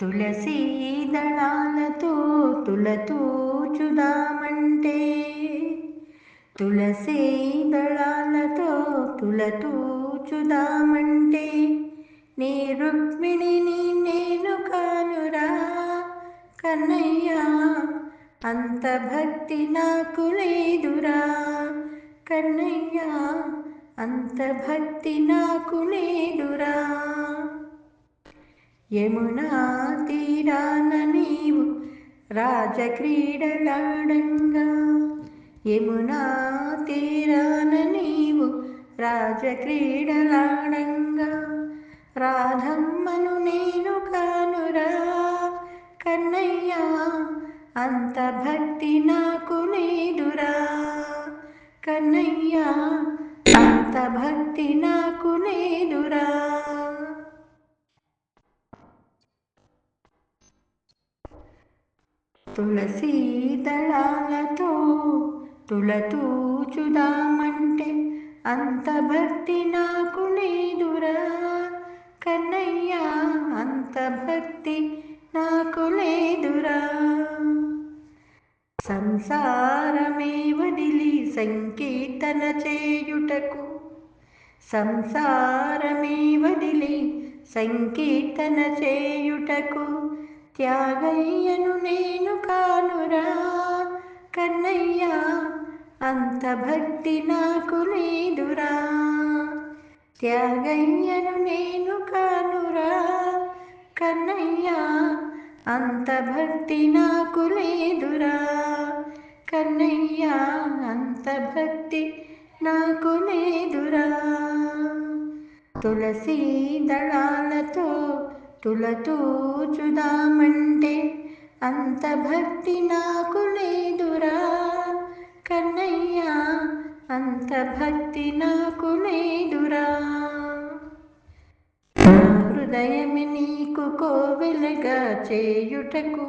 తులసి దళాలతో తులతూచుదామంటే తులసి దళాలతో తులతూచుదామంటే నీ రుక్మిణిని నేను కానురా కన్నయ్యా అంత భక్తి నాకు లేదురా. కన్నయ్యా అంత భక్తి నాకు లేదురా. యమునా తీరాన నీవు రాజక్రీడలాడంగా. యమునా తీరాన నీవు రాజక్రీడలాడంగా. రాధమ్మను నేను కానురా కన్నయ్యా అంత భక్తి నాకు లేదురా కన్నయ్యా అంత భక్తి నాకు తులసీ దళాలతో తులతూచుదామంటే అంత భక్తి నాకు లేదురా. కన్నయ్యా అంత భక్తి నాకు లేదురా. సంసారమే వదిలి సంకీర్తన చేయుటకు? సంసారమే వదిలి సంకీర్తన చేయుటకు? త్యాగయ్యను నేను అంత భక్తి నాకు లేదురా. త్యాగయ్యను నేను కానురా. కన్నయ్యా అంత భక్తి నాకు లేదురా. కన్నయ్యా అంత భక్తి నాకు లేదురా. తులసి దళాలతో తులతూచుదామంటే అంత భక్తి నాకు అంత భక్తి నాకు లేదురా. నా హృదయమి నీకు కోవెలగా చేయుటకు.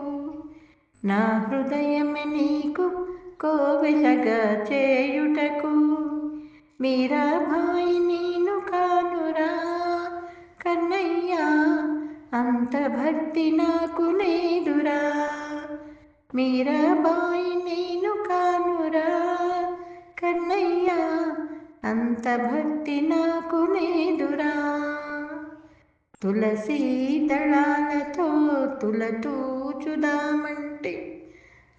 నా హృదయమి నీకు కోవెలగా చేయుటకు. మీరాబాయి నేను కానురా కన్నయ్యా అంత భక్తి నాకు లేదురా. మీరాబాయి నేను కా అంత భక్తి నాకు లేదురా. తులసి దళాలతో తులతూచుదామంటే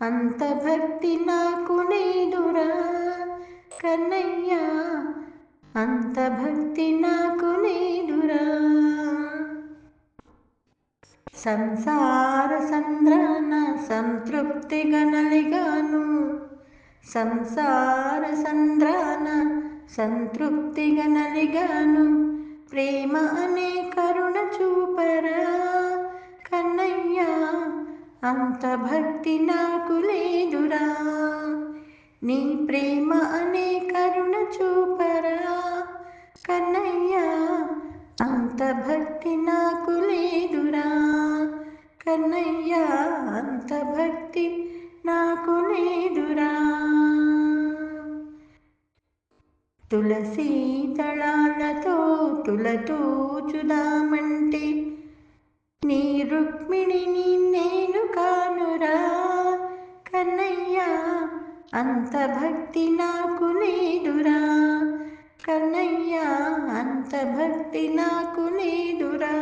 అంత భక్తి నాకు లేదురా. కన్నయ్యా అంత భక్తి నాకు లేదురా. సంసార సంద్రాన సంతృప్తి గనలిగాను సంసార సంద్రాన సంతృప్తిగా నలిగాను. ప్రేమ అనే కరుణ చూపరా కన్నయ్యా అంత భక్తి నాకు లేదురా. నీ ప్రేమ అనే కరుణ చూపరా కన్నయ్యా అంత భక్తి నాకు లేదురా. కన్నయ్యా అంత భక్తి తులసి దళాలతో తులతూచుదామంటే నీ రుక్మిణిని నేను కానురా కన్నయ్యా అంత భక్తి నాకు లేదురా కన్నయ్యా అంత భక్తి నాకు లేదురా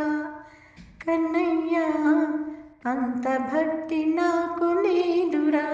కన్నయ్యా అంత భక్తి నాకు లేదురా